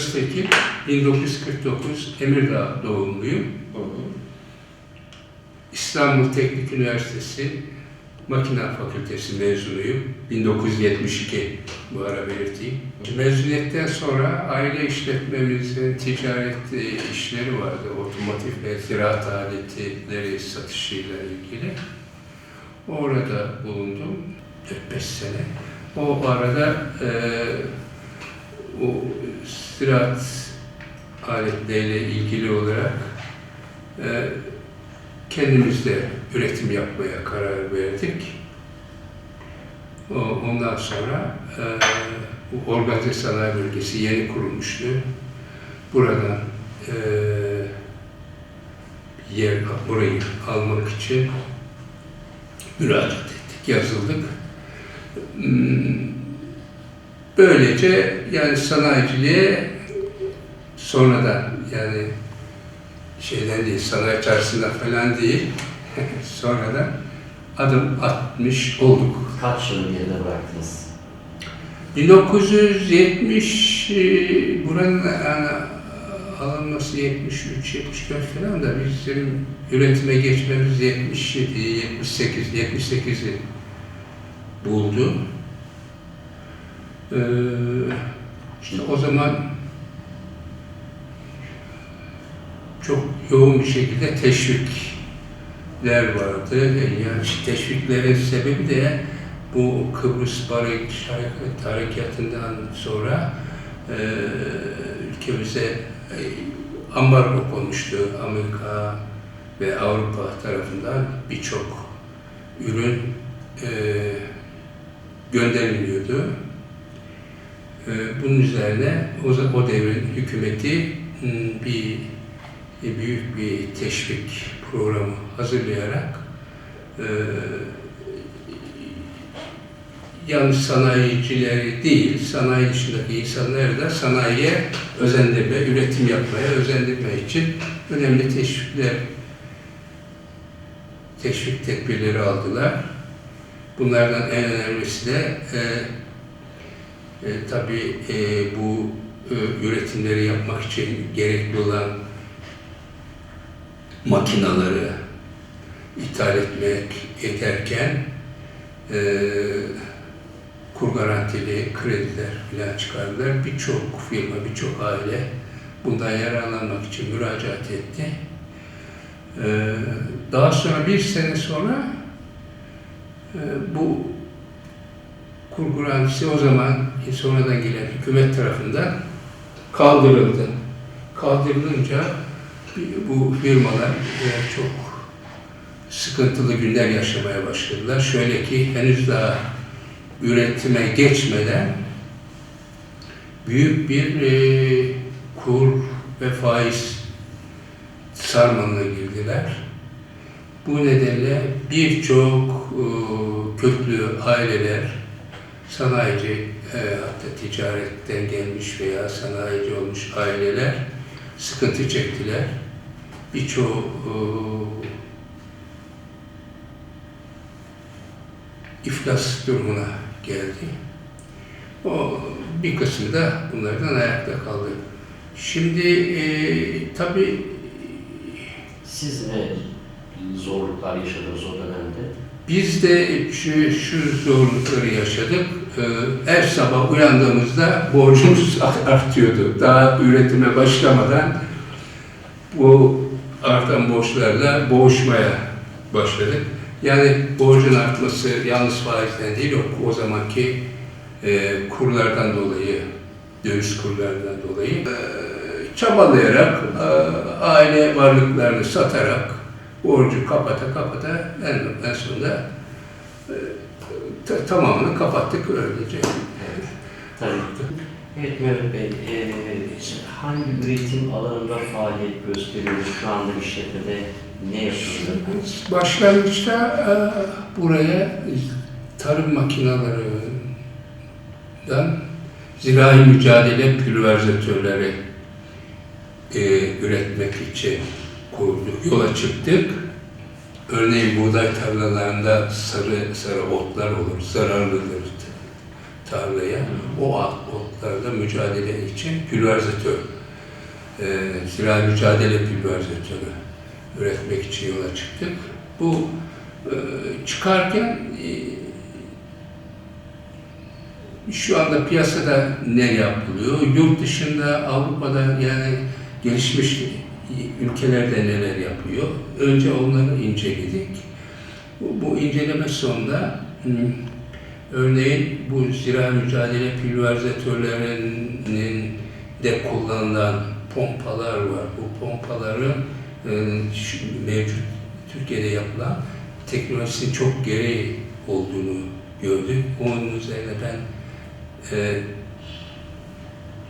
Öztekin, 1949 Emirdağ doğumluyum. İstanbul Teknik Üniversitesi Makine Fakültesi mezunuyum. 1972 bu ara belirteyim. Mezuniyetten sonra aile işletmemizin ticaret e, işleri vardı. Otomotiv ve ziraat aletleri satışıyla ilgili. Orada bulundum 4-5 sene. O arada e, o ziraat aletleriyle ilgili olarak e, kendimiz üretim yapmaya karar verdik. O- Ondan sonra e, organize sanayi bölgesi yeni kurulmuştu. Buradan e, yer burayı almak için müracaat ettik, yazıldık. Hmm, Böylece yani sanayiciliğe sonradan yani şeyden değil, sanayi çarşısında falan değil, sonradan adım atmış olduk. Kaç yıl geride bıraktınız? 1970 e, buranın yani, alınması 73 74 falan da bizim üretime geçmemiz 77 78 78'i buldu. Ee, işte o zaman çok yoğun bir şekilde teşvikler vardı. Yani teşviklerin sebebi de bu Kıbrıs Barış Harekatından sonra e, ülkemize e, ambargo konmuştu. Amerika ve Avrupa tarafından birçok ürün e, gönderilmiyordu. E, bunun üzerine o, o devrin hükümeti m, bir bir büyük bir teşvik programı hazırlayarak e, yalnız sanayicileri değil, sanayi dışındaki insanları da sanayiye özendirme, üretim yapmaya özendirme için önemli teşvikler, teşvik tedbirleri aldılar. Bunlardan en önemlisi de e, e, tabii e, bu e, üretimleri yapmak için gerekli olan makinaları ithal etmek ederken e, kur garantili krediler falan çıkardılar. Birçok firma, birçok aile bundan yararlanmak için müracaat etti. E, daha sonra bir sene sonra e, bu kur garantisi o zaman sonradan gelen hükümet tarafından kaldırıldı. Kaldırılınca bu firmalar e, çok sıkıntılı günler yaşamaya başladılar. Şöyle ki henüz daha üretime geçmeden büyük bir e, kur ve faiz sarmalına girdiler. Bu nedenle birçok e, köklü aileler sanayici e, hatta ticaretten gelmiş veya sanayici olmuş aileler sıkıntı çektiler. Birçoğu e, iflas durumuna geldi. O bir kısmı da bunlardan ayakta kaldı. Şimdi e, tabii Siz ne zorluklar yaşadınız o dönemde? Biz de şu, şu zorlukları yaşadık. Ee, Her sabah uyandığımızda borcumuz artıyordu. Daha üretime başlamadan bu artan borçlarla boğuşmaya başladık. Yani borcun artması yalnız faizden değil, o, o zamanki e, kurlardan dolayı, döviz kurlarından dolayı e, çabalayarak, e, aile varlıklarını satarak, borcu kapata kapata en, en sonunda e, ta- tamamını kapattık öylece. Tabii. Evet Mehmet Bey, eee, hangi üretim alanında faaliyet gösteriyoruz şu anda işletmede? Ne yapıyoruz? Başlangıçta e, buraya tarım makinalarından zirai mücadele pülverizatörleri e, üretmek için kurduk, yola çıktık. Örneğin buğday tarlalarında sarı sarı otlar olur, zararlıdır tarlaya. O ot- hastalıklarla mücadele için pülverizatör, e, zira mücadele pülverizatörü üretmek için yola çıktık. Bu e, çıkarken e, şu anda piyasada ne yapılıyor? Yurt dışında, Avrupa'da yani gelişmiş ülkelerde neler yapıyor? Önce onları inceledik. Bu, bu inceleme sonunda hmm, örneğin bu zira mücadele pülverizatörlerinin de kullanılan pompalar var. Bu pompaları e, mevcut Türkiye'de yapılan teknolojisinin çok geri olduğunu gördük. Onun üzerine ben e,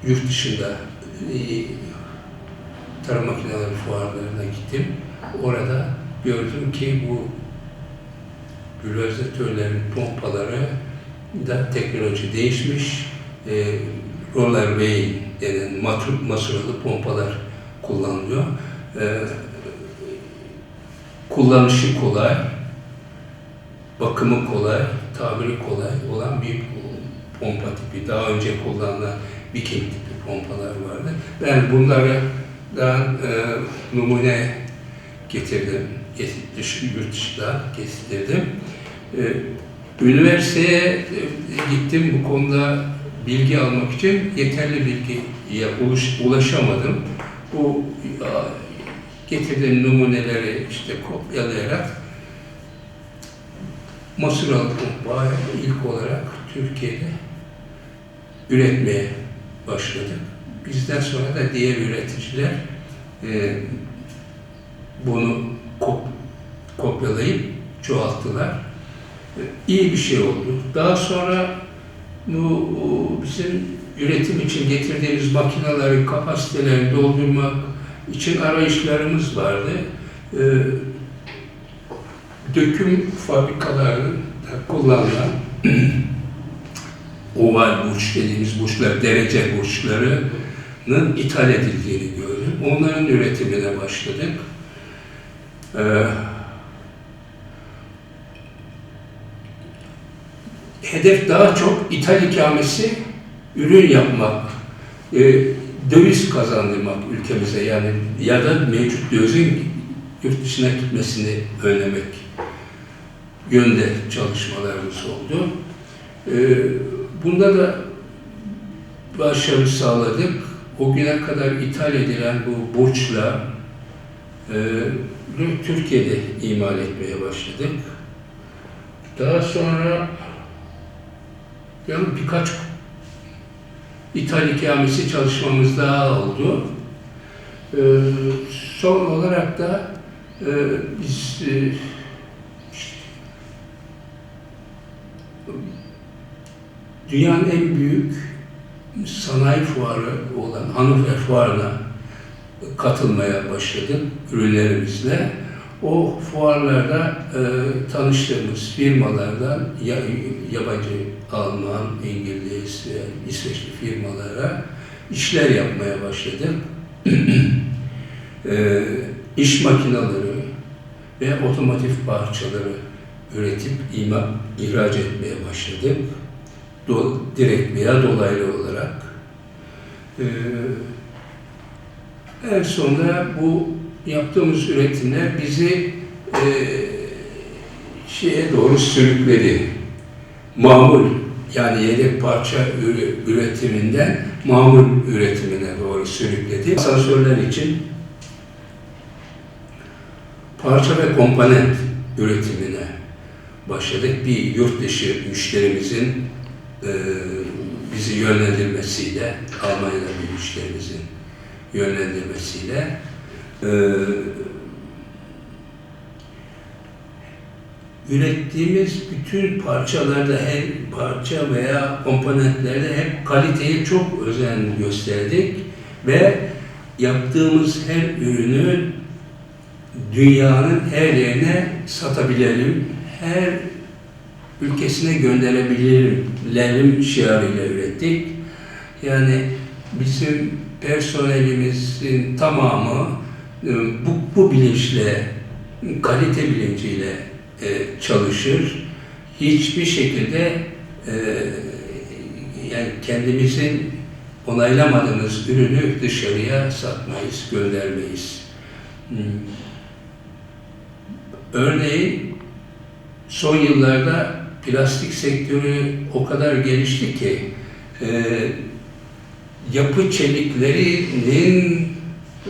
yurt dışında e, tarım makineleri fuarlarına gittim. Orada gördüm ki bu pülverizatörlerin pompaları da teknoloji değişmiş. E, roller vane denen matur, masuralı pompalar kullanılıyor. E, kullanışı kolay, bakımı kolay, tabiri kolay olan bir pompa tipi. Daha önce kullanılan Viking tipi pompalar vardı. Ben bunları da e, numune getirdim. Get- Dış, yurt dışından getirdim. E, üniversiteye e, gittim bu konuda bilgi almak için yeterli bilgiye ulaş, ulaşamadım. Bu a, getirdiğim numuneleri işte kopyalayarak Masuralı pompa ilk olarak Türkiye'de üretmeye başladık. Bizden sonra da diğer üreticiler e, bunu kop, kopyalayıp çoğalttılar. E, iyi bir şey oldu. Daha sonra bu bizim üretim için getirdiğimiz makinelerin kapasitelerini doldurmak için arayışlarımız vardı. E, döküm fabrikalarında kullanılan oval burç dediğimiz burçlar, derece burçlarının ithal edildiğini gördüm. Onların üretimine başladık. Ee, hedef daha çok ithal ikamesi, ürün yapmak, e, döviz kazandırmak ülkemize yani ya da mevcut dövizin yurt dışına gitmesini önlemek yönde çalışmalarımız oldu. Ee, bunda da başarı sağladık. O güne kadar ithal edilen bu burçla e, Türkiye'de imal etmeye başladık. Daha sonra yani birkaç ithal ikamesi çalışmamız daha oldu. Ee, son olarak da e, biz e, dünyanın en büyük sanayi fuarı olan Hannover Fuarı'na katılmaya başladık ürünlerimizle. O fuarlarda e, tanıştığımız firmalardan ya, yabancı Alman, İngiliz, e, İsveçli firmalara işler yapmaya başladık. e, iş makineleri ve otomotiv parçaları üretip ima, ihraç etmeye başladık. Do, direkt veya dolaylı olarak. Ee, en sonunda bu yaptığımız üretimler bizi e, şeye doğru sürükledi. Mamul yani yedek parça üre- üretiminden mamul üretimine doğru sürükledi. Asansörler için parça ve komponent üretimine başladık. Bir yurt dışı müşterimizin e, bizi yönlendirmesiyle, Almanya'da bir müşterimizin yönlendirmesiyle e, ürettiğimiz bütün parçalarda her parça veya komponentlerde hep kaliteye çok özen gösterdik ve yaptığımız her ürünü dünyanın her yerine satabilelim, her ülkesine gönderebilirim şiarıyla ürettik. Yani bizim personelimizin tamamı e, bu, bu bilinçle, kalite bilinciyle e, çalışır. Hiçbir şekilde e, yani kendimizin onaylamadığımız ürünü dışarıya satmayız, göndermeyiz. Hmm. Örneğin son yıllarda plastik sektörü o kadar gelişti ki e, yapı çeliklerinin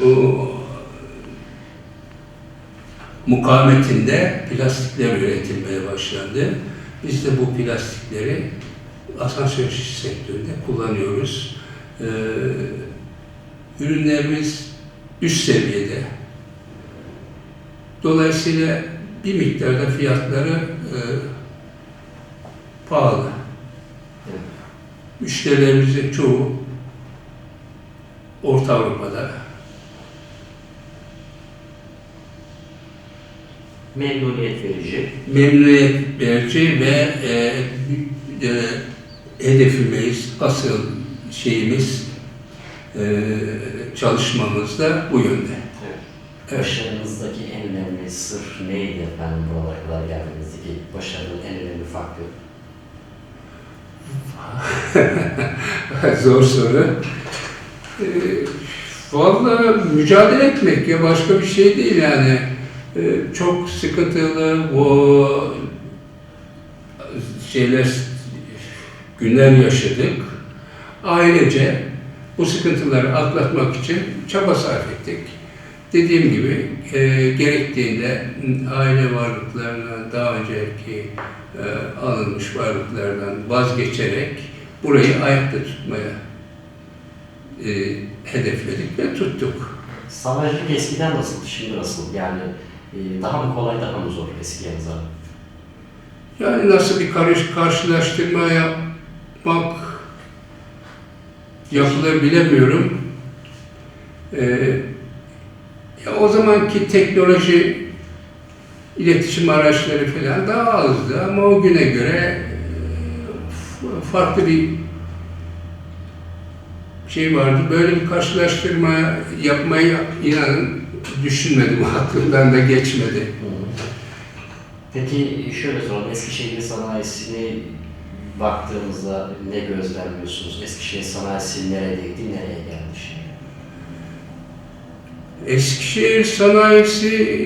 o, mukavemetinde plastikler üretilmeye başlandı. Biz de bu plastikleri asansör sektöründe kullanıyoruz. Ee, ürünlerimiz üst seviyede. Dolayısıyla bir miktarda fiyatları e, pahalı. Evet. Müşterilerimizin çoğu Orta Avrupa'da, Memnuniyet verici. memnuniyet verici ve e, e, hedefimiz, asıl şeyimiz, e, çalışmamız da bu yönde. Evet. Başarınızdaki en önemli sır neydi efendim buralara kadar geldiğinizdeki başarının en önemli faktörü? Zor soru. E, Vallahi mücadele etmek ya başka bir şey değil yani. E, çok sıkıntılı o şeyler günler yaşadık. Ailece bu sıkıntıları atlatmak için çaba sarf ettik. Dediğim gibi e, gerektiğinde aile varlıklarına daha önceki e, alınmış varlıklardan vazgeçerek burayı ayakta tutmaya e, hedefledik ve tuttuk. Sanayicilik eskiden nasıl, şimdi nasıl? Yani e, daha mı kolay, daha mı zor eskiye nazaran? Yani nasıl bir karış, karşılaştırma yapmak yapılır bilemiyorum. Ee, ya o zamanki teknoloji, iletişim araçları falan daha azdı ama o güne göre e, farklı bir şey vardı. Böyle bir karşılaştırma yapmayı inanın düşünmedim, aklımdan da geçmedi. Peki şöyle soralım, Eskişehir sanayisini baktığımızda ne gözlemliyorsunuz? Eskişehir sanayisi neredeydi, nereye geldi? Eskişehir sanayisi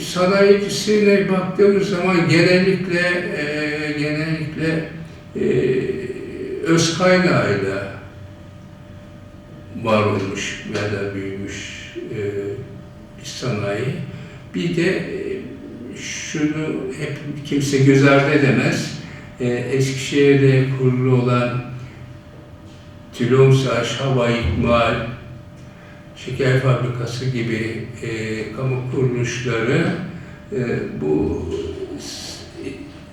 sanayicisine baktığımız zaman genellikle e, genellikle e, öz kaynağıyla var olmuş ya da büyümüş e, bir sanayi. Bir de e, şunu hep kimse göz ardı edemez. E, Eskişehir'de kurulu olan Tülomsaş Hava İkmal şeker fabrikası gibi e, kamu kuruluşları e, bu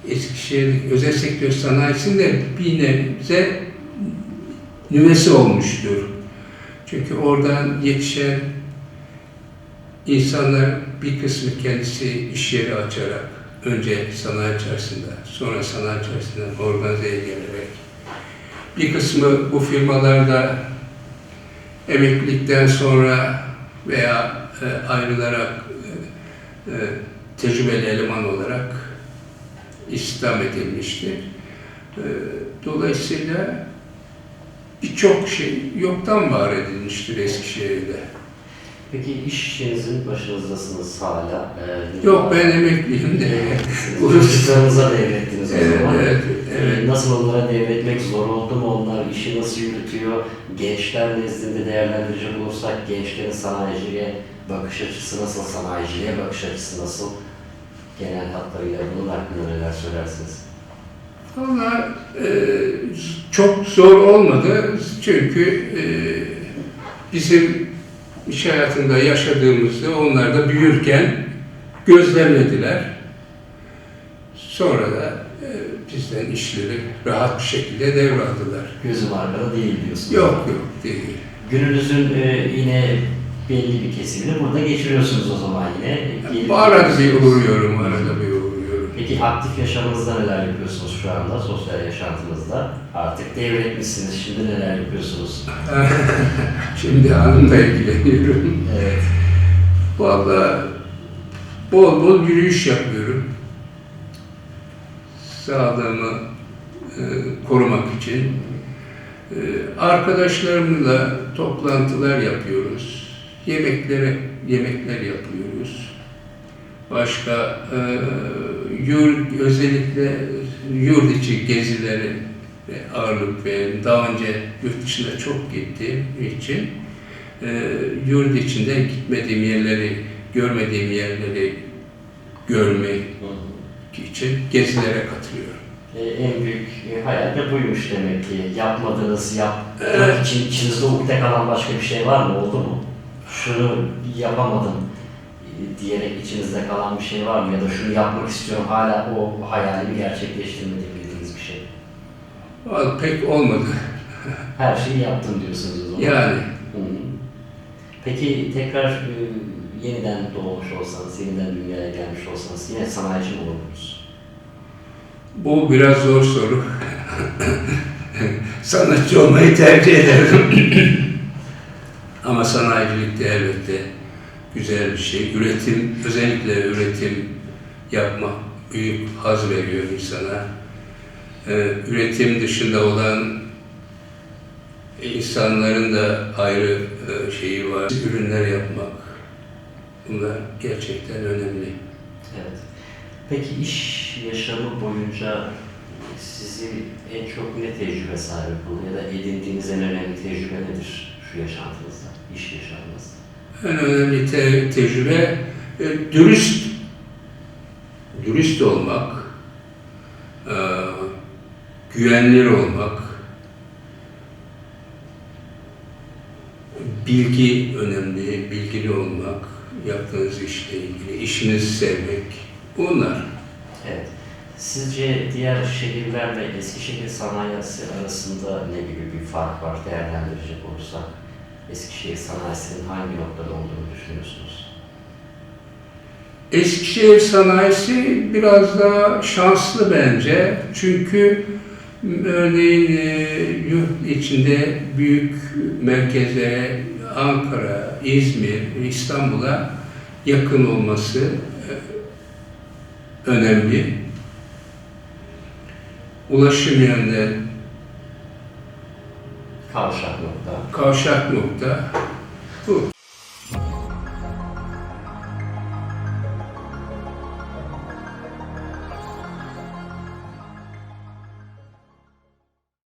Eskişehir özel sektör sanayisinde bir nebze nüvesi olmuştur. Çünkü oradan yetişen insanlar bir kısmı kendisi iş yeri açarak önce sanayi içerisinde sonra sanayi içerisinden organize edilerek bir kısmı bu firmalarda emeklilikten sonra veya e, ayrılarak e, e, tecrübeli eleman olarak istihdam edilmiştir. E, dolayısıyla birçok şey yoktan var edilmiştir Eskişehir'de. Peki işinizin başınızdasınız hala. Ee, Yok ben emekliyim de. Devrettiniz. Çocuklarınıza devrettiniz o Evet, zaman. evet, evet. Ee, Nasıl onlara devretmek zor oldu mu? Onlar işi nasıl yürütüyor? Gençler nezdinde değerlendirecek olursak gençlerin sanayiciliğe bakış açısı nasıl? Sanayiciliğe bakış açısı nasıl? Genel hatlarıyla bunun hakkında neler söylersiniz? Valla e, çok zor olmadı çünkü e, bizim iş hayatında yaşadığımızda onlar da büyürken gözlemlediler. Sonra da e, bizden işleri rahat bir şekilde devraldılar. Gözüm arkada değil diyorsunuz. Yok yok değil. Gününüzün e, yine belli bir kesimini burada geçiriyorsunuz o zaman yine. Gelip Arada bir uğruyorum, arada bir uğruyorum. Peki aktif yaşamınızda neler yapıyorsunuz şu anda, sosyal yaşantınızda? Artık devretmişsiniz, şimdi neler yapıyorsunuz? Şimdi hanımla ilgileniyorum. Evet. Vallahi bol bol yürüyüş yapıyorum. Sağlığımı e, korumak için. Ee, Arkadaşlarımla toplantılar yapıyoruz. Yemeklere yemekler yapıyoruz. Başka e, yurt, özellikle yurt içi gezilere ağırlık verelim. Daha önce yurt dışına çok gittiğim için e, yurt içinde gitmediğim yerleri, görmediğim yerleri görmek için gezilere katılıyorum. E, en büyük e, hayal de buymuş demek ki. Yapmadığınız, yapmak Evet. için içinizde ukde kalan başka bir şey var mı? Oldu mu? Şunu yapamadım diyerek içinizde kalan bir şey var mı? Ya da şunu yapmak istiyorum hala o hayalimi gerçekleştirmedim bildiğiniz bir şey. Vallahi pek olmadı. Her şeyi yaptım diyorsunuz o zaman. Yani Hı hı. Peki tekrar e, yeniden doğmuş olsanız, yeniden dünyaya gelmiş olsanız yine sanayici mi olurdunuz? bu biraz zor soru. Sanatçı olmayı tercih ederim. Ama sanayicilik de elbette güzel bir şey. Üretim, özellikle üretim yapmak büyük haz veriyor insana. Ee, üretim dışında olan insanların da ayrı e, şeyi var. Ürünler yapmak. Bunlar gerçekten önemli. Evet. Peki iş yaşamı boyunca sizi en çok ne tecrübe sahibi kıldı ya da edindiğiniz en önemli tecrübe nedir şu yaşantınızda, iş yaşamınızda? En önemli te- tecrübe e, dürüst dürüst olmak, e, güvenilir olmak, bilgi önemli, bilgili olmak, yaptığınız işle ilgili, işinizi sevmek, bunlar. Evet. Sizce diğer şehirlerle Eskişehir sanayisi arasında ne gibi bir fark var değerlendirecek olursak? Eskişehir sanayisinin hangi noktada olduğunu düşünüyorsunuz? Eskişehir sanayisi biraz daha şanslı bence. Çünkü örneğin e, yurt içinde büyük merkezlere Ankara, İzmir, İstanbul'a yakın olması e, önemli. Ulaşım yönünden Kavşak nokta. kavşak nokta bu.